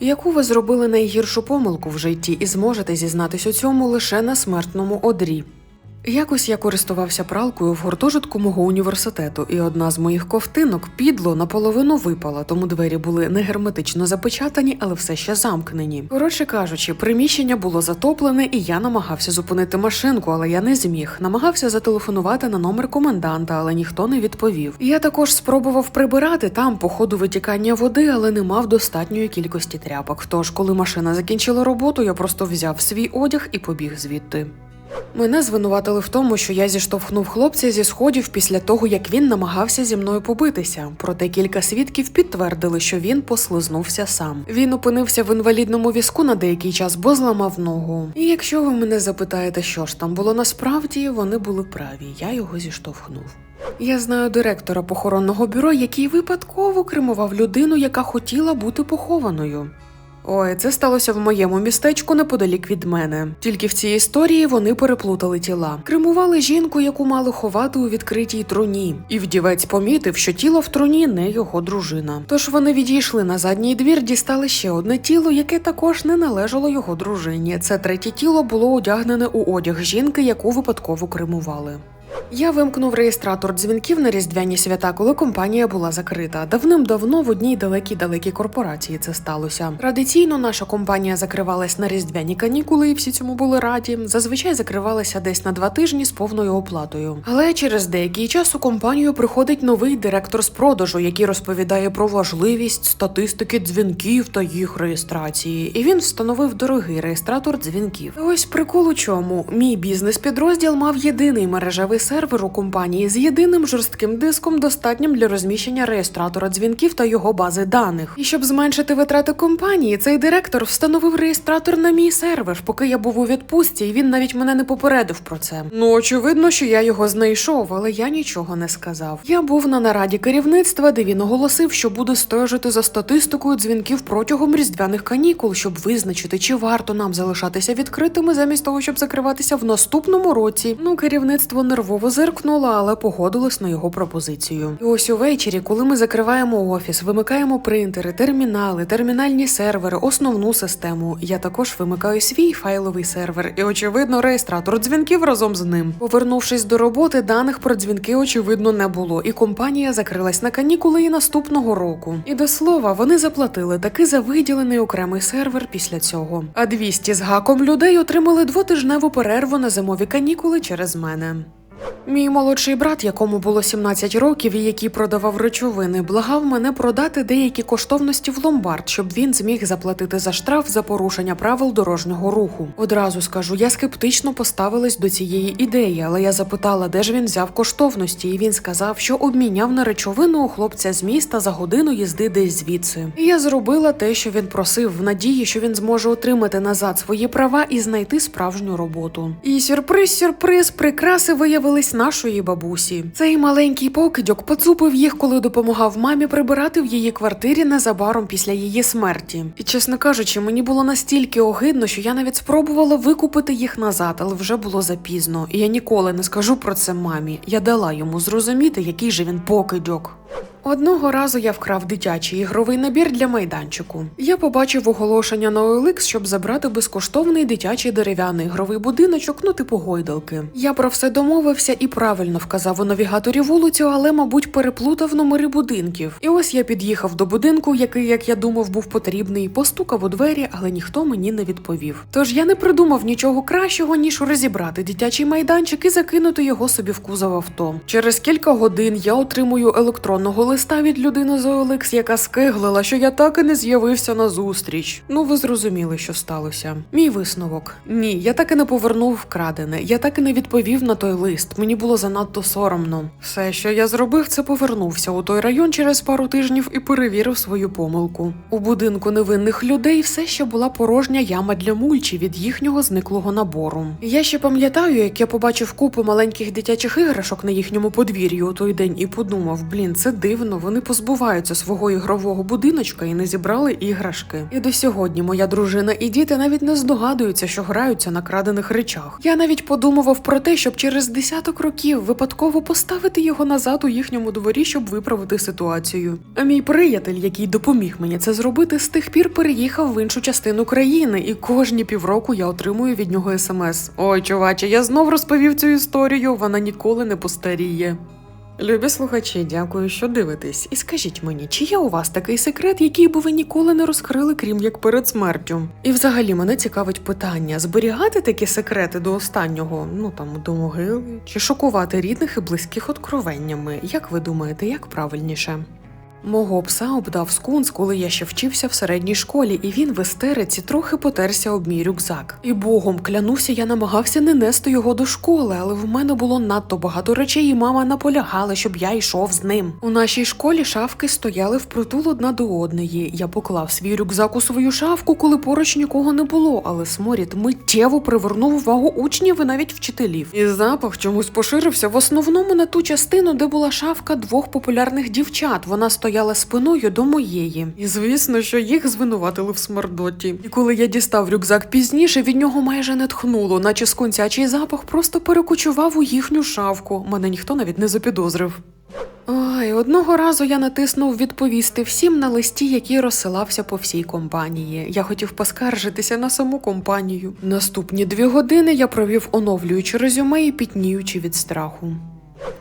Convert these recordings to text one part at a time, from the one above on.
Яку ви зробили найгіршу помилку в житті і зможете зізнатись у цьому лише на смертному одрі? Якось я користувався пралкою в гуртожитку мого університету, і одна з моїх ковтинок підло наполовину випала, тому двері були не герметично запечатані, але все ще замкнені. Коротше кажучи, приміщення було затоплене, і я намагався зупинити машинку, але я не зміг. Намагався зателефонувати на номер коменданта, але ніхто не відповів. Я також спробував прибирати там по ходу витікання води, але не мав достатньої кількості тряпок. Тож, коли машина закінчила роботу, я просто взяв свій одяг і побіг звідти. Мене звинуватили в тому, що я зіштовхнув хлопця зі сходів після того, як він намагався зі мною побитися. Проте кілька свідків підтвердили, що він послизнувся сам. Він опинився в інвалідному візку на деякий час, бо зламав ногу. І якщо ви мене запитаєте, що ж там було насправді, вони були праві. Я його зіштовхнув. Я знаю директора похоронного бюро, який випадково кремував людину, яка хотіла бути похованою. Ой, це сталося в моєму містечку неподалік від мене. Тільки в цій історії вони переплутали тіла. Кремували жінку, яку мали ховати у відкритій труні. І вдівець помітив, що тіло в труні не його дружина. Тож вони відійшли на задній двір, дістали ще одне тіло, яке також не належало його дружині. Це третє тіло було одягнене у одяг жінки, яку випадково кремували. Я вимкнув реєстратор дзвінків на різдвяні свята, коли компанія була закрита. Давним-давно в одній далекій далекій корпорації це сталося. Традиційно наша компанія закривалась на різдвяні канікули, і всі цьому були раді. Зазвичай закривалася десь на два тижні з повною оплатою. Але через деякий час у компанію приходить новий директор з продажу, який розповідає про важливість статистики дзвінків та їх реєстрації. І він встановив дорогий реєстратор дзвінків. Ось прикол у чому мій бізнес-підрозділ мав єдиний мережевий сервер компанії з єдиним жорстким диском, достатнім для розміщення реєстратора дзвінків та його бази даних. І щоб зменшити витрати компанії, цей директор встановив реєстратор на мій сервер, поки я був у відпустці, і він навіть мене не попередив про це. Ну очевидно, що я його знайшов, але я нічого не сказав. Я був на нараді керівництва, де він оголосив, що буде стежити за статистикою дзвінків протягом різдвяних канікул, щоб визначити, чи варто нам залишатися відкритими замість того, щоб закриватися в наступному році. Ну, керівництво нервово зиркнуло, але погодилось на його пропозицію. І ось увечері, коли ми закриваємо офіс, вимикаємо принтери, термінали, термінальні сервери, основну систему. Я також вимикаю свій файловий сервер і, очевидно, реєстратор дзвінків разом з ним. Повернувшись до роботи, даних про дзвінки очевидно не було, і компанія закрилась на канікули і наступного року. І до слова, вони заплатили таки за виділений окремий сервер після цього. А 200 з гаком людей отримали двотижневу перерву на зимові канікули через мене. Мій молодший брат, якому було 17 років і який продавав речовини, благав мене продати деякі коштовності в ломбард, щоб він зміг заплатити за штраф за порушення правил дорожнього руху. Одразу скажу, я скептично поставилась до цієї ідеї, але я запитала, де ж він взяв коштовності, і він сказав, що обміняв на речовину у хлопця з міста за годину їзди десь звідси. І я зробила те, що він просив, в надії, що він зможе отримати назад свої права і знайти справжню роботу. І сюрприз, сюрприз, прикраси виявились нашої бабусі. Цей маленький покидьок поцупив їх, коли допомагав мамі прибирати в її квартирі незабаром після її смерті. І чесно кажучи, мені було настільки огидно, що я навіть спробувала викупити їх назад, але вже було запізно. І я ніколи не скажу про це мамі. Я дала йому зрозуміти, який же він покидьок. Одного разу я вкрав дитячий ігровий набір для майданчику. Я побачив оголошення на OLX, щоб забрати безкоштовний дитячий дерев'яний ігровий будиночок, ну типу гойдалки. Я про все домовився і правильно вказав у навігаторі вулицю, але, мабуть, переплутав номери будинків. І ось я під'їхав до будинку, який, як я думав, був потрібний, постукав у двері, але ніхто мені не відповів. Тож я не придумав нічого кращого, ніж розібрати дитячий майданчик і закинути його собі в кузов авто. Через кілька годин я отримую електронного листа від людини з OLX, яка скиглила, що я так і не з'явився на зустріч. Ну, ви зрозуміли, що сталося. Мій висновок: ні, я так і не повернув вкрадене, я так і не відповів на той лист. Мені було занадто соромно. Все, що я зробив, це повернувся у той район через пару тижнів і перевірив свою помилку. У будинку невинних людей все ще була порожня яма для мульчі від їхнього зниклого набору. Я ще пам'ятаю, як я побачив купу маленьких дитячих іграшок на їхньому подвір'ю у той день і подумав: блін, це дивно. Ймовірно, вони позбуваються свого ігрового будиночка і не зібрали іграшки. І до сьогодні моя дружина і діти навіть не здогадуються, що граються на крадених речах. Я навіть подумував про те, щоб через десяток років випадково поставити його назад у їхньому дворі, щоб виправити ситуацію. А мій приятель, який допоміг мені це зробити, з тих пір переїхав в іншу частину країни, і кожні півроку я отримую від нього смс. Ой, чуваче, я знов розповів цю історію, вона ніколи не постаріє. Любі слухачі, дякую, що дивитесь. І скажіть мені, чи є у вас такий секрет, який би ви ніколи не розкрили, крім як перед смертю? І взагалі мене цікавить питання: зберігати такі секрети до останнього, ну там до могили, чи шокувати рідних і близьких откровеннями? Як ви думаєте, як правильніше? Мого пса обдав скунс, коли я ще вчився в середній школі, і він в істериці трохи потерся об мій рюкзак. І богом клянуся, я намагався не нести його до школи, але в мене було надто багато речей, і мама наполягала, щоб я йшов з ним. У нашій школі шафки стояли впритул одна до одної. Я поклав свій рюкзак у свою шафку, коли поруч нікого не було, але сморід миттєво привернув увагу учнів і навіть вчителів. І запах чомусь поширився в основному на ту частину, де була шафка двох популярних дівчат. Вона стояла спиною до моєї. І звісно, що їх звинуватили в смердоті. І коли я дістав рюкзак пізніше, від нього майже не тхнуло, наче скунцячий запах просто перекочував у їхню шафку. Мене ніхто навіть не запідозрив. Ой, одного разу я натиснув відповісти всім на листі, який розсилався по всій компанії. Я хотів поскаржитися на саму компанію. Наступні дві години я провів оновлюючи резюме і пітніючи від страху.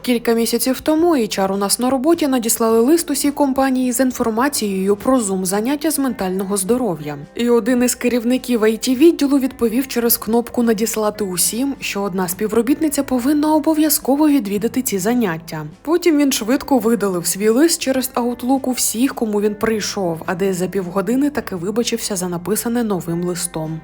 Кілька місяців тому HR у нас на роботі надіслали лист усій компанії з інформацією про зум заняття з ментального здоров'я. І один із керівників it відділу відповів через кнопку Надіслати усім, що одна співробітниця повинна обов'язково відвідати ці заняття. Потім він швидко видалив свій лист через Outlook у всіх, кому він прийшов, а десь за півгодини таки вибачився за написане новим листом.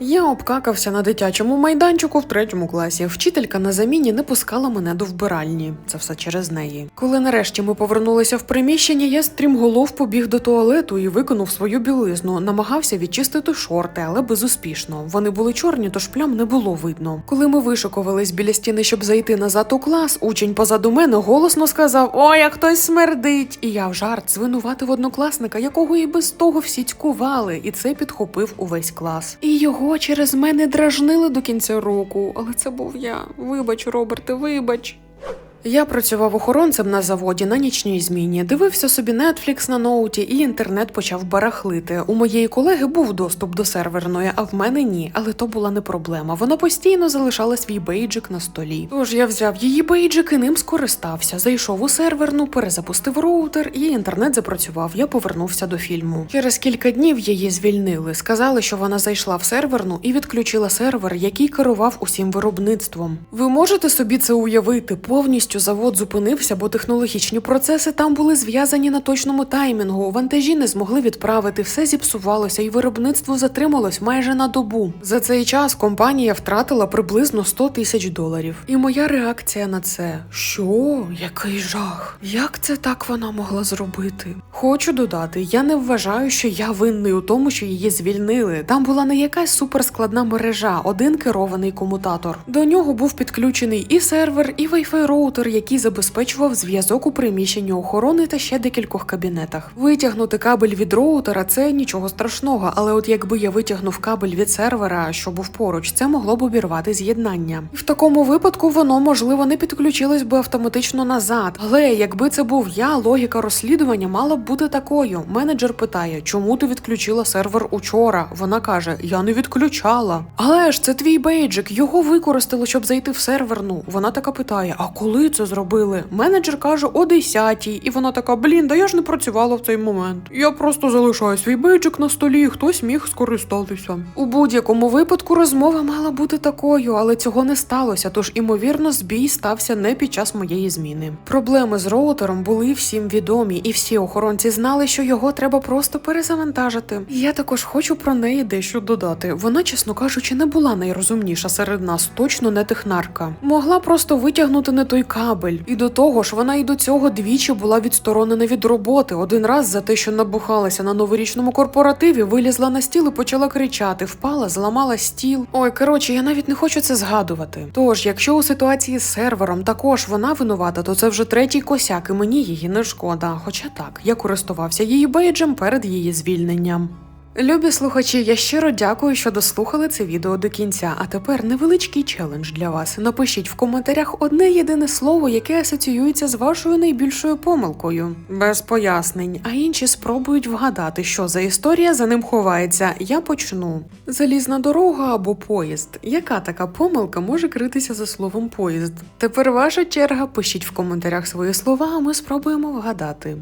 Я обкакався на дитячому майданчику в третьому класі. Вчителька на заміні не пускала мене до вбиральні. Це все через неї. Коли нарешті ми повернулися в приміщення, я стрімголов побіг до туалету і виконав свою білизну. Намагався відчистити шорти, але безуспішно. Вони були чорні, тож плям не було видно. Коли ми вишикувались біля стіни, щоб зайти назад у клас, учень позаду мене голосно сказав: Ой, а хтось смердить! І я в жарт звинуватив однокласника, якого і без того всі цькували, і це підхопив увесь клас. І його через мене дражнили до кінця року, але це був я. Вибач, Роберте, вибач. Я працював охоронцем на заводі на нічній зміні, дивився собі Netflix на ноуті, і інтернет почав барахлити. У моєї колеги був доступ до серверної, а в мене ні. Але то була не проблема. Вона постійно залишала свій бейджик на столі. Тож я взяв її бейджик і ним скористався. Зайшов у серверну, перезапустив роутер, і інтернет запрацював. Я повернувся до фільму. Через кілька днів її звільнили. Сказали, що вона зайшла в серверну і відключила сервер, який керував усім виробництвом. Ви можете собі це уявити повністю завод зупинився, бо технологічні процеси там були зв'язані на точному таймінгу. Вантажі не змогли відправити, все зіпсувалося, і виробництво затрималось майже на добу. За цей час компанія втратила приблизно 100 тисяч доларів. І моя реакція на це: що? Який жах? Як це так вона могла зробити? Хочу додати, я не вважаю, що я винний у тому, що її звільнили. Там була не якась суперскладна мережа, один керований комутатор. До нього був підключений і сервер, і Wi-Fi роутер, який забезпечував зв'язок у приміщенні охорони та ще декількох кабінетах. Витягнути кабель від роутера це нічого страшного, але от якби я витягнув кабель від сервера, що був поруч, це могло б обірвати з'єднання. В такому випадку воно можливо не підключилось би автоматично назад. Але якби це був я, логіка розслідування мала б бути такою. Менеджер питає, чому ти відключила сервер учора? Вона каже: Я не відключала. Але ж це твій бейджик, його використали, щоб зайти в серверну. Вона така питає: А коли це зробили? Менеджер каже о 10 і вона така: Блін, да я ж не працювала в цей момент. Я просто залишаю свій бейджик на столі, і хтось міг скористатися. У будь-якому випадку розмова мала бути такою, але цього не сталося. Тож, імовірно, збій стався не під час моєї зміни. Проблеми з роутером були всім відомі, і всі охоронці знали, що його треба просто перезавантажити. Я також хочу про неї дещо додати. Вона, чесно кажучи, не була найрозумніша серед нас, точно не технарка. Могла просто витягнути не той кабель кабель. І до того ж, вона і до цього двічі була відсторонена від роботи. Один раз за те, що набухалася на новорічному корпоративі, вилізла на стіл і почала кричати, впала, зламала стіл. Ой, коротше, я навіть не хочу це згадувати. Тож, якщо у ситуації з сервером також вона винувата, то це вже третій косяк, і мені її не шкода. Хоча так, я користувався її бейджем перед її звільненням. Любі слухачі, я щиро дякую, що дослухали це відео до кінця. А тепер невеличкий челендж для вас. Напишіть в коментарях одне єдине слово, яке асоціюється з вашою найбільшою помилкою, без пояснень. А інші спробують вгадати, що за історія за ним ховається. Я почну. Залізна дорога або поїзд. Яка така помилка може критися за словом поїзд? Тепер ваша черга. Пишіть в коментарях свої слова, а ми спробуємо вгадати.